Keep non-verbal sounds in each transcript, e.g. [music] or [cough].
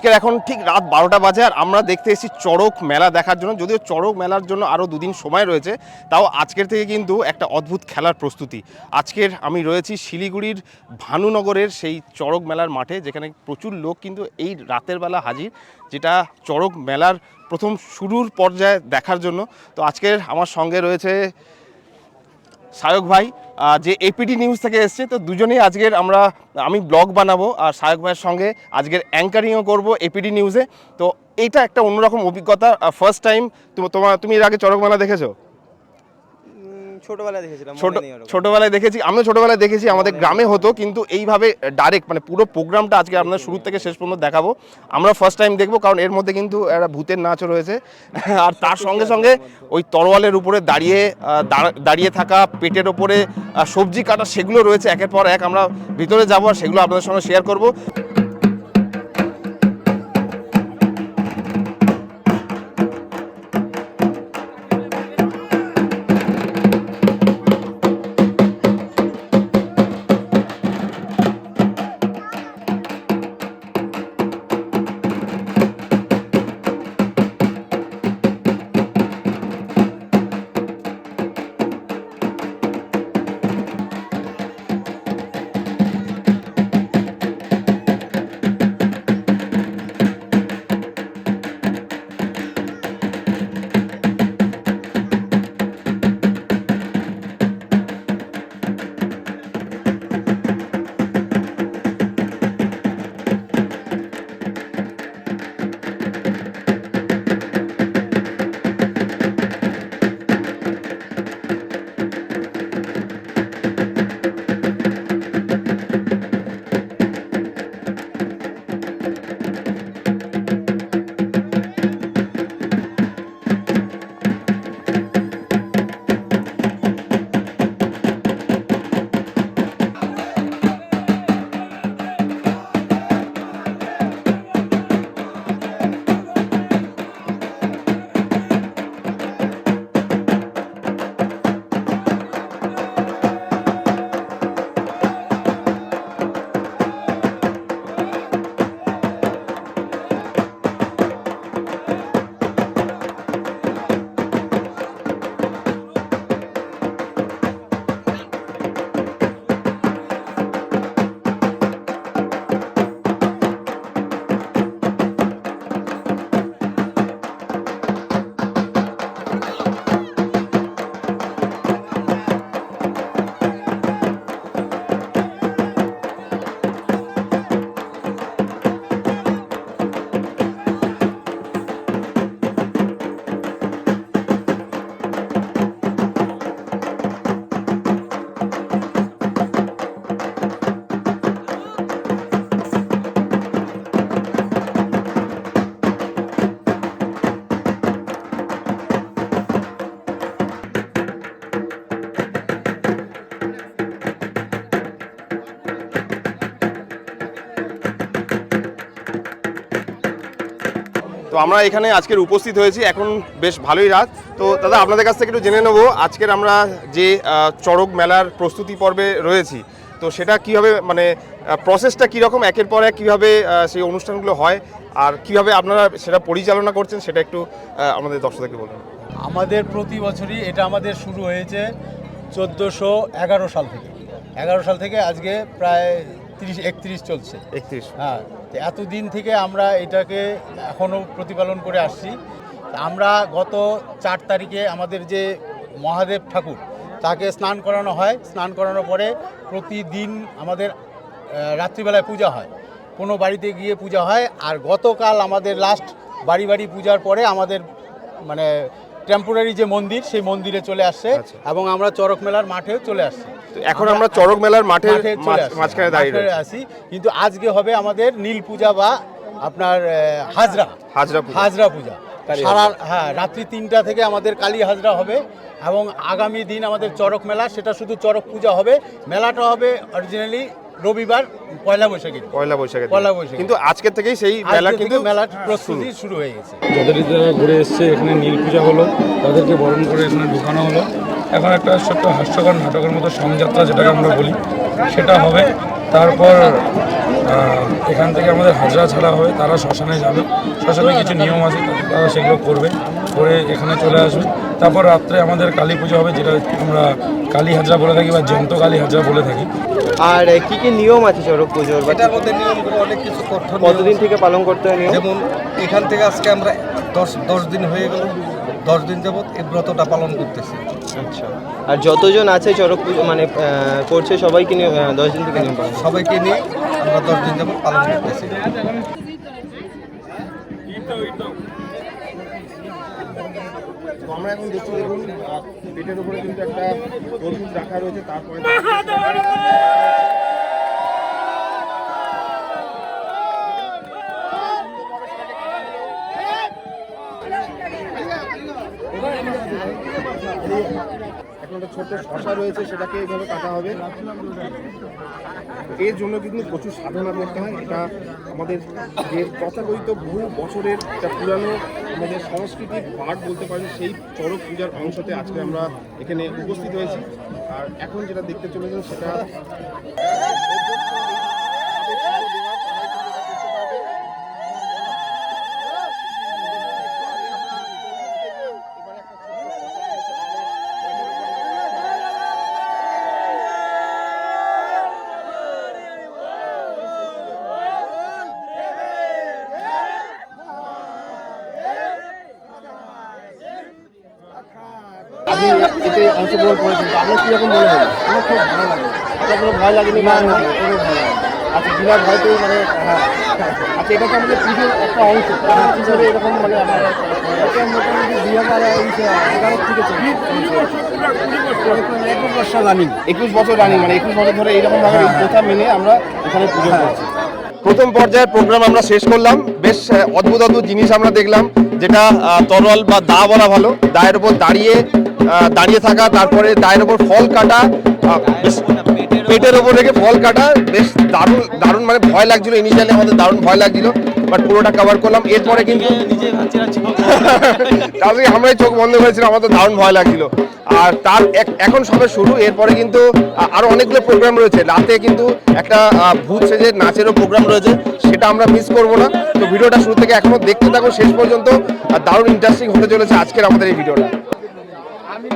আজকের এখন ঠিক রাত বারোটা বাজে আর আমরা দেখতে এসেছি চড়ক মেলা দেখার জন্য। যদিও চড়ক মেলার জন্য আরও দুদিন সময় রয়েছে, তাও আজকের থেকে কিন্তু একটা অদ্ভুত খেলার প্রস্তুতি। আজকের আমি রয়েছি শিলিগুড়ির ভানুনগরের সেই চড়ক মেলার মাঠে, যেখানে প্রচুর লোক কিন্তু এই রাতের বেলা হাজির, যেটা চড়ক মেলার প্রথম শুরুর পর্যায়ে দেখার জন্য। তো আজকের আমার সঙ্গে রয়েছে সায়ক ভাই যে এপিডি নিউজ থেকে এসছে, তো দুজনেই আজকের আমরা, আমি ব্লগ বানাবো, আর সায়ক ভাইয়ের সঙ্গে আজকের অ্যাঙ্কারিংও করব এপিডি নিউজে তো এটা একটা অন্যরকম অভিজ্ঞতা ফার্স্ট টাইম তোমার তুমি এর আগে চরকমেলা দেখেছ? ছোটবেলায় দেখেছিলাম ছোট। ছোটবেলায় দেখেছি আমিও ছোটবেলায় দেখেছি আমাদের গ্রামে হতো কিন্তু এইভাবে ডাইরেক্ট মানে পুরো প্রোগ্রামটা আজকে আপনার শুরু থেকে শেষ পর্যন্ত দেখাবো। আমরা ফার্স্ট টাইম দেখব কারণ এর মধ্যে কিন্তু একটা ভূতের নাচও রয়েছে। [laughs] আর তার সঙ্গে সঙ্গে ওই তরোয়ালের উপরে দাঁড়িয়ে দাঁড়িয়ে থাকা পেটের ওপরে সবজি কাটা সেগুলো রয়েছে একের পর এক আমরা ভিতরে যাব আর সেগুলো আপনাদের সঙ্গে শেয়ার করব। তো আমরা এখানে আজকের উপস্থিত হয়েছি, এখন বেশ ভালোই রাত। তো দাদা, আপনাদের কাছ থেকে একটু জেনে নেব, আজকের আমরা যে চড়ক মেলার প্রস্তুতি পর্বে রয়েছি, তো সেটা কীভাবে মানে প্রসেসটা কীরকম, একের পর এক কীভাবে সেই অনুষ্ঠানগুলো হয়, আর কীভাবে আপনারা সেটা পরিচালনা করছেন সেটা একটু আমাদের দর্শকদেরকে বলুন। আমাদের প্রতি বছরই এটা আমাদের শুরু হয়েছে চোদ্দোশো এগারো সাল থেকে। এগারো সাল থেকে আজকে প্রায় তিরিশ একত্রিশ চলছে। একত্রিশ। হ্যাঁ তো এতদিন থেকে আমরা এটাকে এখনও প্রতিপালন করে আসছি। আমরা গত চার তারিখে আমাদের যে মহাদেব ঠাকুর তাকে স্নান করানো হয়। স্নান করানোর পরে প্রতিদিন আমাদের রাত্রিবেলায় পূজা হয়। কোনো বাড়িতে গিয়ে পূজা হয়। আর গতকাল আমাদের লাস্ট বাড়ি বাড়ি পূজার পরে আমাদের মানে টেম্পোরারি যে মন্দির সেই মন্দিরে চলে আসছে আচ্ছা। এবং আমরা চরক মেলার মাঠেও চলে আসছি এখন আমরা চড়ক মেলার মাঠে। মাঝখানে দাঁড়িয়ে আছি কিন্তু আজকে হবে আমাদের নীল পূজা বা আপনার হাজরা। হাজরা হাজরা পূজা। সারা হ্যাঁ রাত্রি তিনটা থেকে আমাদের কালী হাজরা হবে এবং আগামী দিন আমাদের চড়ক মেলা সেটা শুধু চড়ক পূজা হবে। মেলাটা হবে অরিজিনালি রবিবার পয়লা বৈশাখী পয়লা বৈশাখে পয়লা বৈশাখে। কিন্তু আজকের থেকেই সেই মেলা মেলা কিন্তু মেলা প্রস্তুতি শুরু হয়ে গেছে। যাদের যারা ঘুরে এসছে এখানে নীল পূজা হলো তাদেরকে বরণ করে এখানে ঢুকানো হলো। এখন একটা ছোট্ট হাস্যকর নাটকের মতো সংযাত্রা যেটাকে আমরা বলি সেটা হবে। তারপর এখান থেকে আমাদের হাজরা ছাড়া হবে তারা শ্মশানে যাবে। শ্মশানে কিছু নিয়ম আছে তারা সেগুলো করবে। করে এখানে চলে আসবে। তারপর রাত্রে আমাদের কালী পুজো হবে যেটা আমরা কালী হাজরা বলে থাকি বা জ্যান্ত কালী হাজরা বলে থাকি। আর কি কি নিয়ম আছে চড়ক পুজোর? এটার মধ্যে নিয়মগুলো অনেক কিছু কঠোর কতদিন থেকে পালন করতে হয় নিয়ম? যেমন এখান থেকে আজকে আমরা দশ দশ দিন হয়ে গেল দশ দিন যাবত এই ব্রতটা পালন করতেছি। আচ্ছা। আর যতজন আছে চড়ক পুজো মানে করছে সবাইকে নিয়ে দশ দিন থেকে নিয়ম পালন? সবাইকে নিয়ে আমরা দশ দিন যাবত পালন করতেছি। তো আমরা এখন দেখছি দেখুন পেটের উপরে কিন্তু একটা রাখা রয়েছে তারপরে একটা ছোট্ট শশা রয়েছে, সেটাকে এইভাবে কাটা হবে। এর জন্য কিন্তু প্রচুর সাধনা করতে হয়। এটা আমাদের যে তথাকথিত বহু বছরের একটা পুরানো আমাদের সংস্কৃতির পাঠ বলতে পারেন, সেই চড়ক পূজার অংশতে আজকে আমরা এখানে উপস্থিত হয়েছি। আর এখন যেটা দেখতে চলেছেন সেটা এতে অংশগ্রহণ করেছেন। আপনার কীরকম মনে হয়? আমার খুব ভালো লাগে। আপনার কোনো ভয় লাগেনি না না কোনো ভয় লাগে আচ্ছা মানে হ্যাঁ। আচ্ছা এটা তো আমাদের পুজোর একটা অংশ। হিসাবে এরকম মানে আমার এটা মোটামুটি দুই হাজার এগারো থেকে একুশ বছর রানিং একুশ বছর রানিং মানে একুশ বছর ধরে এইরকম ভাবে এই প্রথা মেনে আমরা এখানে পুজো করছি। প্রথম পর্যায়ের প্রোগ্রাম আমরা শেষ করলাম। বেশ অদ্ভুত অদ্ভুত জিনিস আমরা দেখলাম যেটা তরল বা দা বলা ভালো। দায়ের উপর দাঁড়িয়ে দাঁড়িয়ে থাকা তারপরে দায়ের উপর ফল কাটা পেটের উপর রেখে ফল কাটা বেশ দারুণ দারুণ মানে ভয় লাগছিল ইনিশিয়ালি আমাদের দারুণ ভয় লাগছিল বাট পুরোটা কভার করলাম। এরপরে কিন্তু তাহলে [laughs] আমরাই চোখ বন্ধ করেছিলাম আমাদের দারুণ ভয় লাগছিল। আর তার এখন সবে শুরু এরপরে কিন্তু আ- আরও অনেকগুলো প্রোগ্রাম রয়েছে। রাতে কিন্তু একটা ভূত সেজে নাচেরও প্রোগ্রাম রয়েছে সেটা আমরা মিস করব না। তো ভিডিওটা শুরু থেকে এখনও দেখতে থাকো শেষ পর্যন্ত আর দারুণ ইন্টারেস্টিং হতে চলেছে আজকের আমাদের এই ভিডিওটা। আমি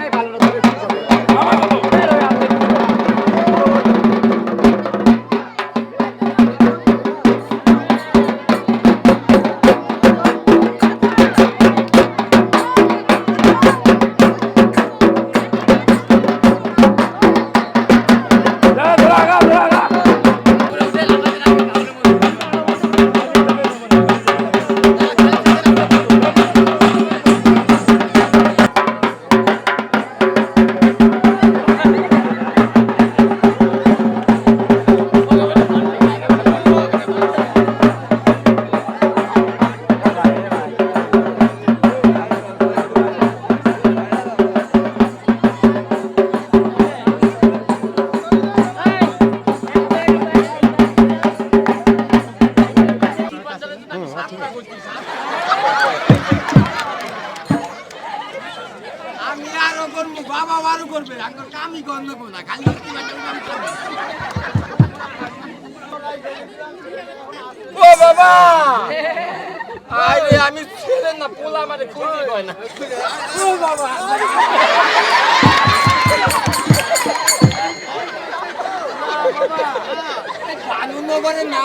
বানুনগরে না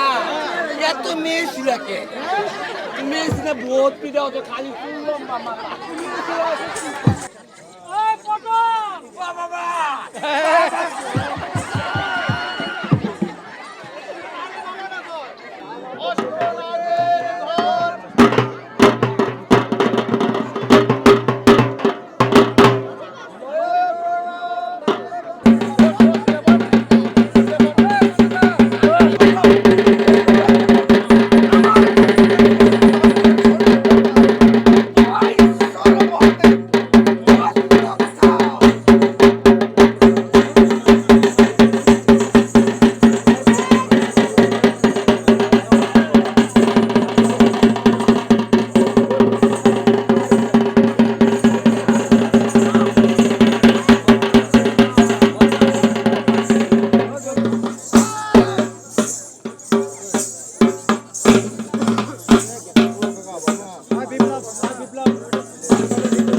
এত মেয়ে ছিলাকে মেয়ে ছিল বহুত পিঠা খালি Thank you.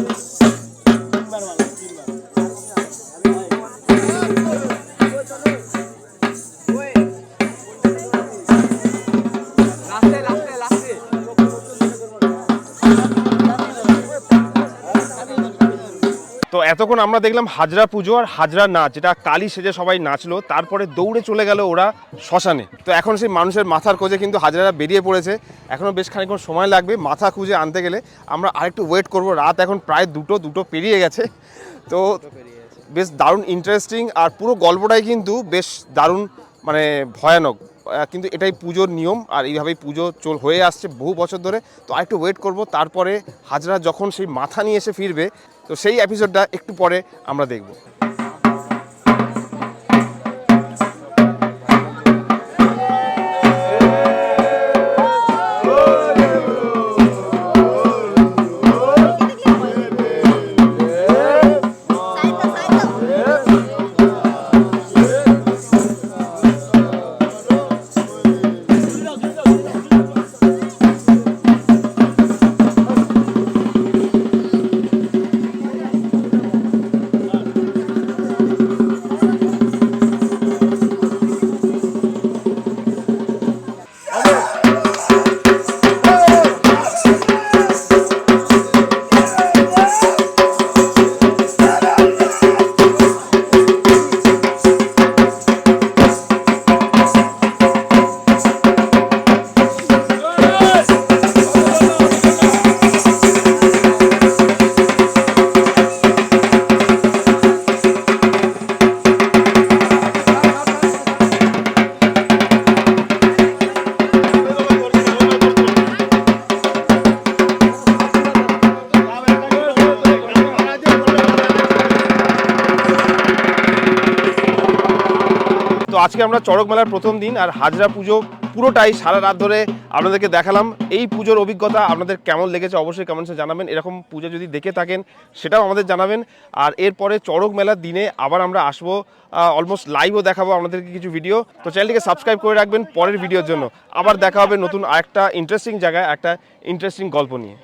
এতক্ষণ আমরা দেখলাম হাজরা পুজো আর হাজরা নাচ, যেটা কালী সেজে সবাই নাচলো, তারপরে দৌড়ে চলে গেল ওরা শ্মশানে। তো এখন সেই মানুষের মাথার খোঁজে কিন্তু হাজরারা বেরিয়ে পড়েছে। এখনও বেশ খানিকক্ষণ সময় লাগবে মাথা খুঁজে আনতে গেলে। আমরা আরেকটু ওয়েট করব, রাত এখন প্রায় দুটো দুটো পেরিয়ে গেছে। তো বেশ দারুণ ইন্টারেস্টিং আর পুরো গল্পটাই কিন্তু বেশ দারুণ মানে ভয়ানক। কিন্তু এটাই পুজোর নিয়ম আর এইভাবেই পুজো চল, হয়ে আসছে বহু বছর ধরে। তো আরেকটু ওয়েট করব, তারপরে হাজরা যখন সেই মাথা নিয়ে এসে ফিরবে তো সেই এপিসোডটা একটু পরে আমরা দেখব। আজকে আমরা চড়ক মেলার প্রথম দিন আর হাজরা পুজো পুরোটাই সারা রাত ধরে আপনাদেরকে দেখালাম। এই পুজোর অভিজ্ঞতা আপনাদের কেমন লেগেছে অবশ্যই কমেন্টসে জানাবেন। এরকম পুজো যদি দেখে থাকেন, সেটাও আমাদের জানাবেন। আর এরপরে চড়ক মেলার দিনে আবার আমরা আসব অলমোস্ট লাইভও দেখাবো আপনাদেরকে কিছু ভিডিও তো চ্যানেলটিকে সাবস্ক্রাইব করে রাখবেন পরের ভিডিওর জন্য। আবার দেখা হবে নতুন আরেকটা ইন্টারেস্টিং জায়গায়, একটা ইন্টারেস্টিং গল্প নিয়ে।